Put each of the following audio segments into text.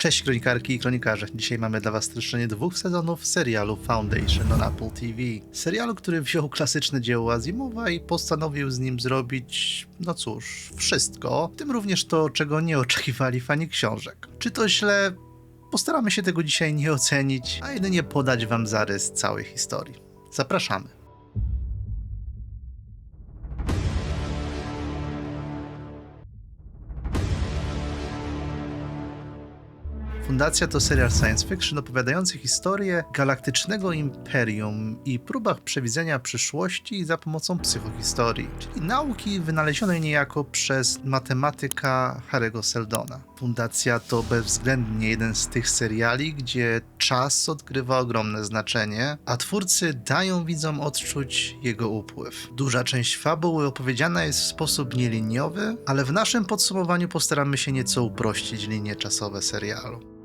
Cześć kronikarki i kronikarze. Dzisiaj mamy dla Was streszczenie dwóch sezonów serialu Foundation na Apple TV. Serialu, który wziął klasyczne dzieło Azimowa i postanowił z nim zrobić, no cóż, wszystko, w tym również to, czego nie oczekiwali fani książek. Czy to źle? Postaramy się tego dzisiaj nie ocenić, a jedynie podać Wam zarys całej historii. Zapraszamy. Fundacja to serial science fiction opowiadający historię galaktycznego imperium i próbach przewidzenia przyszłości za pomocą psychohistorii, czyli nauki wynalezionej niejako przez matematyka Harry'ego Seldona. Fundacja to bezwzględnie jeden z tych seriali, gdzie czas odgrywa ogromne znaczenie, a twórcy dają widzom odczuć jego upływ. Duża część fabuły opowiedziana jest w sposób nieliniowy, ale w naszym podsumowaniu postaramy się nieco uprościć linie czasowe serialu.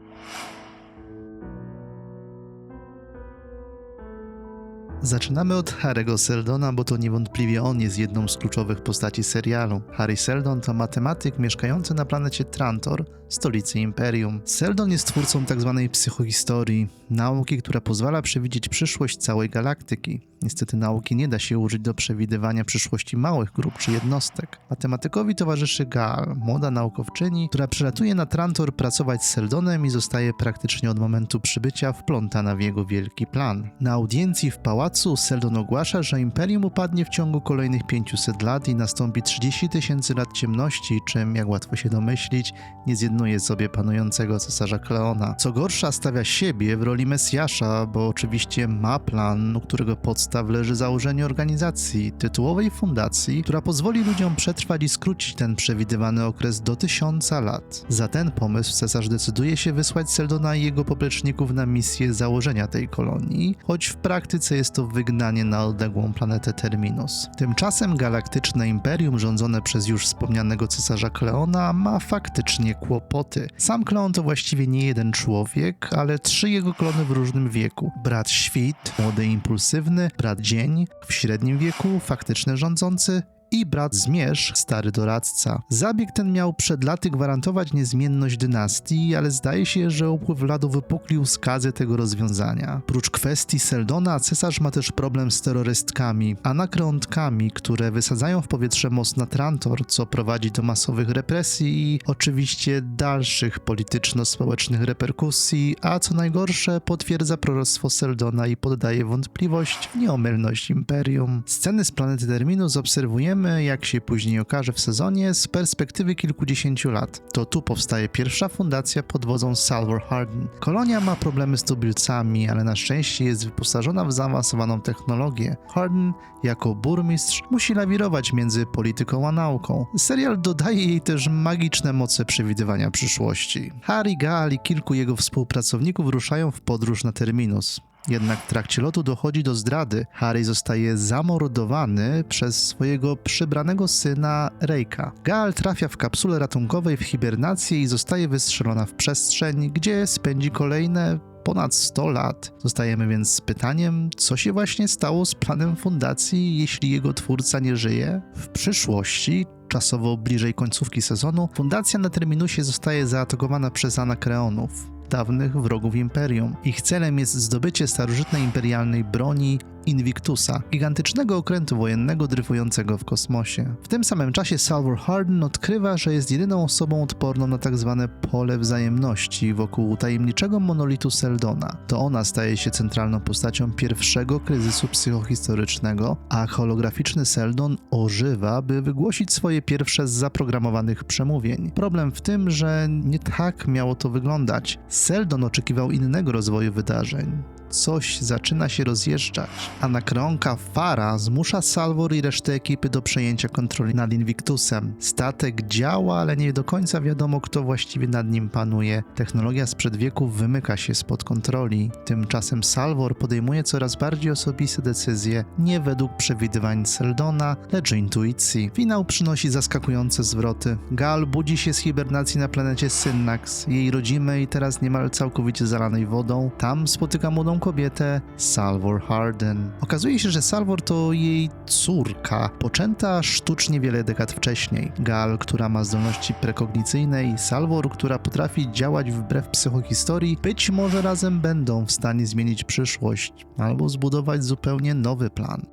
Zaczynamy od Harry'ego Seldona, bo to niewątpliwie on jest jedną z kluczowych postaci serialu. Harry Seldon to matematyk mieszkający na planecie Trantor, stolicy Imperium. Seldon jest twórcą tzw. psychohistorii, nauki, która pozwala przewidzieć przyszłość całej galaktyki. Niestety nauki nie da się użyć do przewidywania przyszłości małych grup czy jednostek. Matematykowi towarzyszy Gal, młoda naukowczyni, która przylatuje na Trantor pracować z Seldonem i zostaje praktycznie od momentu przybycia wplątana w jego wielki plan. Na audiencji w pałacu Seldon ogłasza, że Imperium upadnie w ciągu kolejnych 500 lat i nastąpi 30 tysięcy lat ciemności, czym, jak łatwo się domyślić, nie zjednuje sobie panującego cesarza Kleona. Co gorsza, stawia siebie w roli Mesjasza, bo oczywiście ma plan, u którego podstaw leży założenie organizacji, tytułowej fundacji, która pozwoli ludziom przetrwać i skrócić ten przewidywany okres do tysiąca lat. Za ten pomysł cesarz decyduje się wysłać Seldona i jego popleczników na misję założenia tej kolonii, choć w praktyce jest to wygnanie na odległą planetę Terminus. Tymczasem galaktyczne imperium rządzone przez już wspomnianego cesarza Kleona ma faktycznie kłopoty. Sam Kleon to właściwie nie jeden człowiek, ale trzy jego klony w różnym wieku. Brat Świt, młody impulsywny, brat Dzień, w średnim wieku, faktyczny rządzący i brat Zmierz, stary doradca. Zabieg ten miał przed laty gwarantować niezmienność dynastii, ale zdaje się, że upływ lat uwypuklił skazę tego rozwiązania. Prócz kwestii Seldona, cesarz ma też problem z terrorystkami, anakreontkami, które wysadzają w powietrze most na Trantor, co prowadzi do masowych represji i oczywiście dalszych polityczno-społecznych reperkusji, a co najgorsze potwierdza proroctwo Seldona i poddaje wątpliwość nieomylność Imperium. Sceny z planety Terminus obserwujemy, jak się później okaże w sezonie, z perspektywy kilkudziesięciu lat. To tu powstaje pierwsza fundacja pod wodzą Salvor Hardin. Kolonia ma problemy z tubylcami, ale na szczęście jest wyposażona w zaawansowaną technologię. Hardin, jako burmistrz, musi lawirować między polityką a nauką. Serial dodaje jej też magiczne moce przewidywania przyszłości. Harry, Gal i kilku jego współpracowników ruszają w podróż na Terminus. Jednak w trakcie lotu dochodzi do zdrady. Harry zostaje zamordowany przez swojego przybranego syna Rejka. Gal trafia w kapsule ratunkowej w hibernację i zostaje wystrzelona w przestrzeń, gdzie spędzi kolejne ponad 100 lat. Zostajemy więc z pytaniem, co się właśnie stało z planem fundacji, jeśli jego twórca nie żyje? W przyszłości czasowo bliżej końcówki sezonu, fundacja na Terminusie zostaje zaatakowana przez Anakreonów, dawnych wrogów Imperium. Ich celem jest zdobycie starożytnej imperialnej broni Invictusa, gigantycznego okrętu wojennego dryfującego w kosmosie. W tym samym czasie Salvor Hardin odkrywa, że jest jedyną osobą odporną na tak zwane pole wzajemności wokół tajemniczego monolitu Seldona. To ona staje się centralną postacią pierwszego kryzysu psychohistorycznego, a holograficzny Seldon ożywa, by wygłosić swoje pierwsze z zaprogramowanych przemówień. Problem w tym, że nie tak miało to wyglądać. Seldon oczekiwał innego rozwoju wydarzeń coś zaczyna się rozjeżdżać. Anakreonka Fara zmusza Salvor i resztę ekipy do przejęcia kontroli nad Invictusem. Statek działa, ale nie do końca wiadomo, kto właściwie nad nim panuje. Technologia sprzed wieków wymyka się spod kontroli. Tymczasem Salvor podejmuje coraz bardziej osobiste decyzje, nie według przewidywań Seldona, lecz intuicji. Finał przynosi zaskakujące zwroty. Gal budzi się z hibernacji na planecie Synnax, jej rodzimej, teraz niemal całkowicie zalanej wodą. Tam spotyka młodą kobietę Salvor Harden. Okazuje się, że Salvor to jej córka, poczęta sztucznie wiele dekad wcześniej. Gal, która ma zdolności prekognicyjne i Salvor, która potrafi działać wbrew psychohistorii, być może razem będą w stanie zmienić przyszłość albo zbudować zupełnie nowy plan.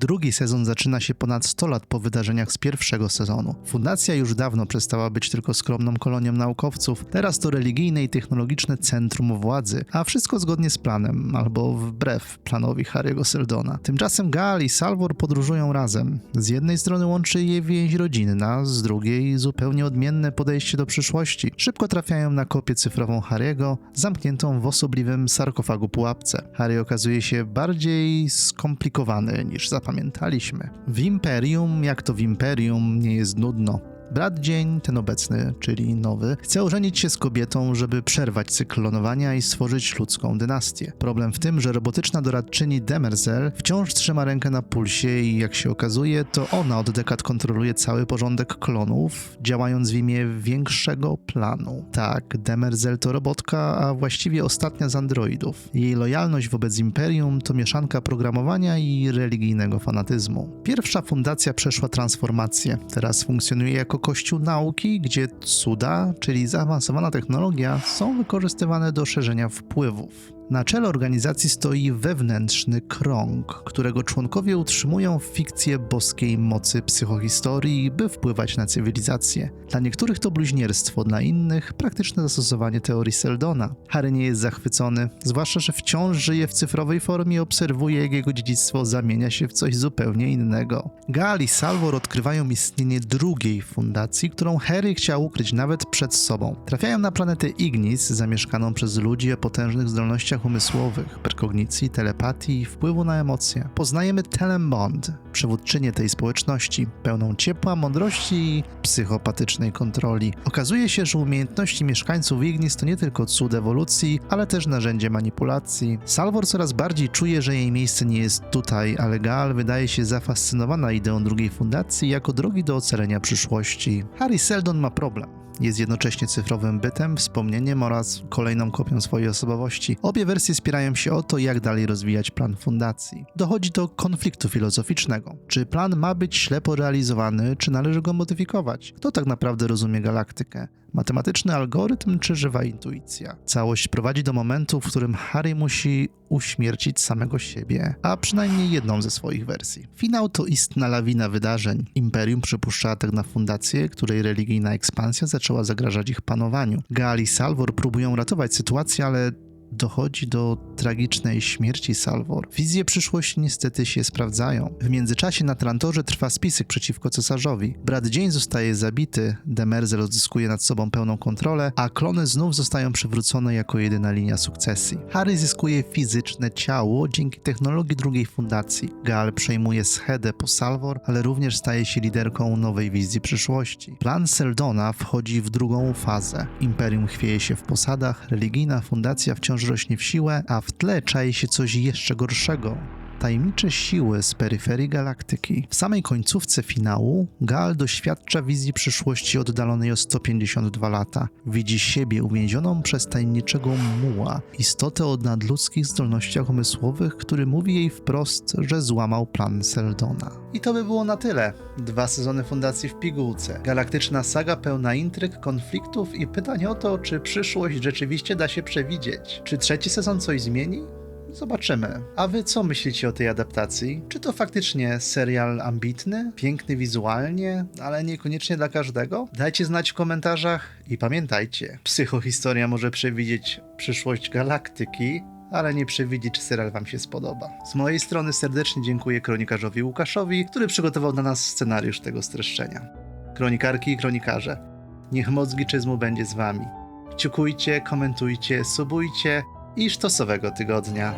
Drugi sezon zaczyna się ponad 100 lat po wydarzeniach z pierwszego sezonu. Fundacja już dawno przestała być tylko skromną kolonią naukowców, teraz to religijne i technologiczne centrum władzy, a wszystko zgodnie z planem, albo wbrew planowi Harry'ego Seldona. Tymczasem Gal i Salvor podróżują razem. Z jednej strony łączy je więź rodzinna, z drugiej zupełnie odmienne podejście do przyszłości. Szybko trafiają na kopię cyfrową Harry'ego, zamkniętą w osobliwym sarkofagu pułapce. Harry okazuje się bardziej skomplikowany niż zapamiętany pamiętaliśmy. W Imperium, jak to w Imperium, nie jest nudno. Brat Dzień, ten obecny, czyli nowy, chce ożenić się z kobietą, żeby przerwać cykl klonowania i stworzyć ludzką dynastię. Problem w tym, że robotyczna doradczyni Demerzel wciąż trzyma rękę na pulsie i jak się okazuje, to ona od dekad kontroluje cały porządek klonów, działając w imię większego planu. Tak, Demerzel to robotka, a właściwie ostatnia z androidów. Jej lojalność wobec Imperium to mieszanka programowania i religijnego fanatyzmu. Pierwsza fundacja przeszła transformację, teraz funkcjonuje jako kościół nauki, gdzie cuda, czyli zaawansowana technologia, są wykorzystywane do szerzenia wpływów. Na czele organizacji stoi wewnętrzny krąg, którego członkowie utrzymują fikcję boskiej mocy psychohistorii, by wpływać na cywilizację. Dla niektórych to bluźnierstwo, dla innych praktyczne zastosowanie teorii Seldona. Harry nie jest zachwycony, zwłaszcza, że wciąż żyje w cyfrowej formie i obserwuje, jak jego dziedzictwo zamienia się w coś zupełnie innego. Gal i Salvor odkrywają istnienie drugiej fundacji, którą Harry chciał ukryć nawet przed sobą. Trafiają na planetę Ignis, zamieszkaną przez ludzi o potężnych zdolnościach umysłowych, prekognicji, telepatii i wpływu na emocje. Poznajemy Telembond, przywódczynię tej społeczności, pełną ciepła, mądrości i psychopatycznej kontroli. Okazuje się, że umiejętności mieszkańców Ignis to nie tylko cud ewolucji, ale też narzędzie manipulacji. Salvor coraz bardziej czuje, że jej miejsce nie jest tutaj, ale Gal wydaje się zafascynowana ideą drugiej fundacji jako drogi do ocalenia przyszłości. Harry Seldon ma problem. Jest jednocześnie cyfrowym bytem, wspomnieniem oraz kolejną kopią swojej osobowości. Obie wersje spierają się o to, jak dalej rozwijać plan fundacji. Dochodzi do konfliktu filozoficznego. Czy plan ma być ślepo realizowany, czy należy go modyfikować? Kto tak naprawdę rozumie galaktykę? Matematyczny algorytm czy żywa intuicja? Całość prowadzi do momentu, w którym Harry musi uśmiercić samego siebie, a przynajmniej jedną ze swoich wersji. Finał to istna lawina wydarzeń. Imperium przypuszcza atak na fundację, której religijna ekspansja zaczęła zagrażać ich panowaniu. Gal i Salvor próbują ratować sytuację, ale dochodzi do tragicznej śmierci Salvor. Wizje przyszłości niestety się sprawdzają. W międzyczasie na Trantorze trwa spisek przeciwko cesarzowi. Brat Dzień zostaje zabity, Demerzel odzyskuje nad sobą pełną kontrolę, a klony znów zostają przywrócone jako jedyna linia sukcesji. Harry zyskuje fizyczne ciało dzięki technologii drugiej fundacji. Gal przejmuje schedę po Salvor, ale również staje się liderką nowej wizji przyszłości. Plan Seldona wchodzi w drugą fazę. Imperium chwieje się w posadach, religijna fundacja wciąż wciąż rośnie w siłę, a w tle czai się coś jeszcze gorszego. Tajemnicze siły z peryferii galaktyki. W samej końcówce finału Gal doświadcza wizji przyszłości oddalonej o 152 lata. Widzi siebie uwięzioną przez tajemniczego muła, istotę o nadludzkich zdolnościach umysłowych, który mówi jej wprost, że złamał plan Seldona. I to by było na tyle. Dwa sezony Fundacji w pigułce. Galaktyczna saga pełna intryg, konfliktów i pytań o to, czy przyszłość rzeczywiście da się przewidzieć. Czy trzeci sezon coś zmieni? Zobaczymy. A wy co myślicie o tej adaptacji? Czy to faktycznie serial ambitny, piękny wizualnie, ale niekoniecznie dla każdego? Dajcie znać w komentarzach i pamiętajcie, psychohistoria może przewidzieć przyszłość galaktyki, ale nie przewidzieć, czy serial wam się spodoba. Z mojej strony serdecznie dziękuję kronikarzowi Łukaszowi, który przygotował dla nas scenariusz tego streszczenia. Kronikarki i kronikarze, niech moc giczyzmu będzie z wami. Kciukujcie, komentujcie, subujcie i sztosowego tygodnia.